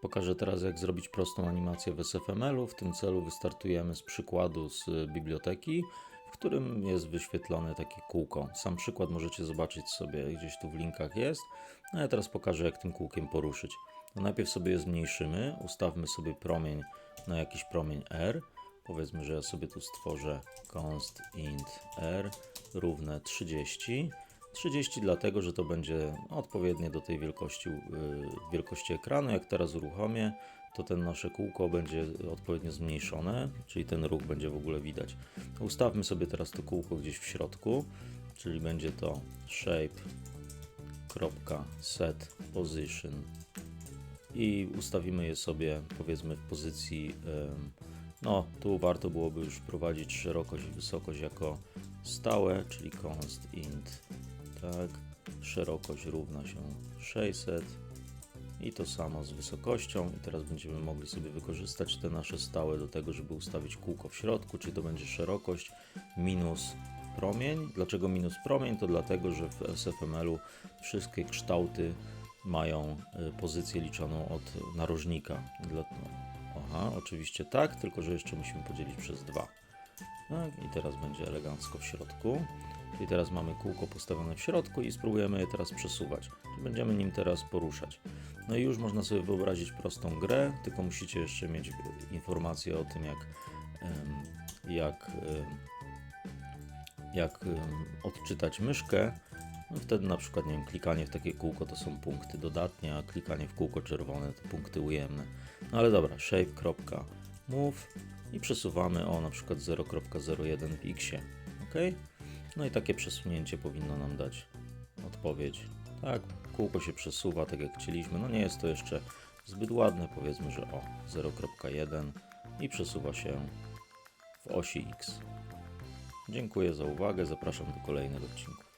Pokażę teraz, jak zrobić prostą animację w SFML-u. W tym celu wystartujemy z przykładu z biblioteki, w którym jest wyświetlone takie kółko. Sam przykład możecie zobaczyć sobie gdzieś tu w linkach jest. No ja teraz pokażę, jak tym kółkiem poruszyć. No najpierw sobie je zmniejszymy, ustawmy sobie promień na jakiś promień R. Powiedzmy, że ja sobie tu stworzę const int r równe 30. 30 dlatego, że to będzie odpowiednie do tej wielkości, yy, wielkości ekranu. Jak teraz uruchomię, to ten nasze kółko będzie odpowiednio zmniejszone, czyli ten ruch będzie w ogóle widać. Ustawmy sobie teraz to kółko gdzieś w środku, czyli będzie to shape.set position i ustawimy je sobie powiedzmy w pozycji no tu warto byłoby już wprowadzić szerokość i wysokość jako stałe, czyli const int tak, szerokość równa się 600 i to samo z wysokością i teraz będziemy mogli sobie wykorzystać te nasze stałe do tego, żeby ustawić kółko w środku, czyli to będzie szerokość minus promień. Dlaczego minus promień? To dlatego, że w SFML-u wszystkie kształty mają y, pozycję liczoną od narożnika. Aha, oczywiście tak, tylko że jeszcze musimy podzielić przez 2. Tak, i teraz będzie elegancko w środku. Czyli teraz mamy kółko postawione w środku i spróbujemy je teraz przesuwać. Czyli będziemy nim teraz poruszać. No i już można sobie wyobrazić prostą grę, tylko musicie jeszcze mieć informacje o tym, jak, jak, jak odczytać myszkę. No wtedy na przykład, nie wiem, klikanie w takie kółko to są punkty dodatnie, a klikanie w kółko czerwone to punkty ujemne. No ale dobra, shape.move i przesuwamy o na przykład 0.01 w x. ok? No i takie przesunięcie powinno nam dać odpowiedź. Tak, kółko się przesuwa tak jak chcieliśmy. No nie jest to jeszcze zbyt ładne, powiedzmy, że o 0.1 i przesuwa się w osi X. Dziękuję za uwagę, zapraszam do kolejnego odcinku.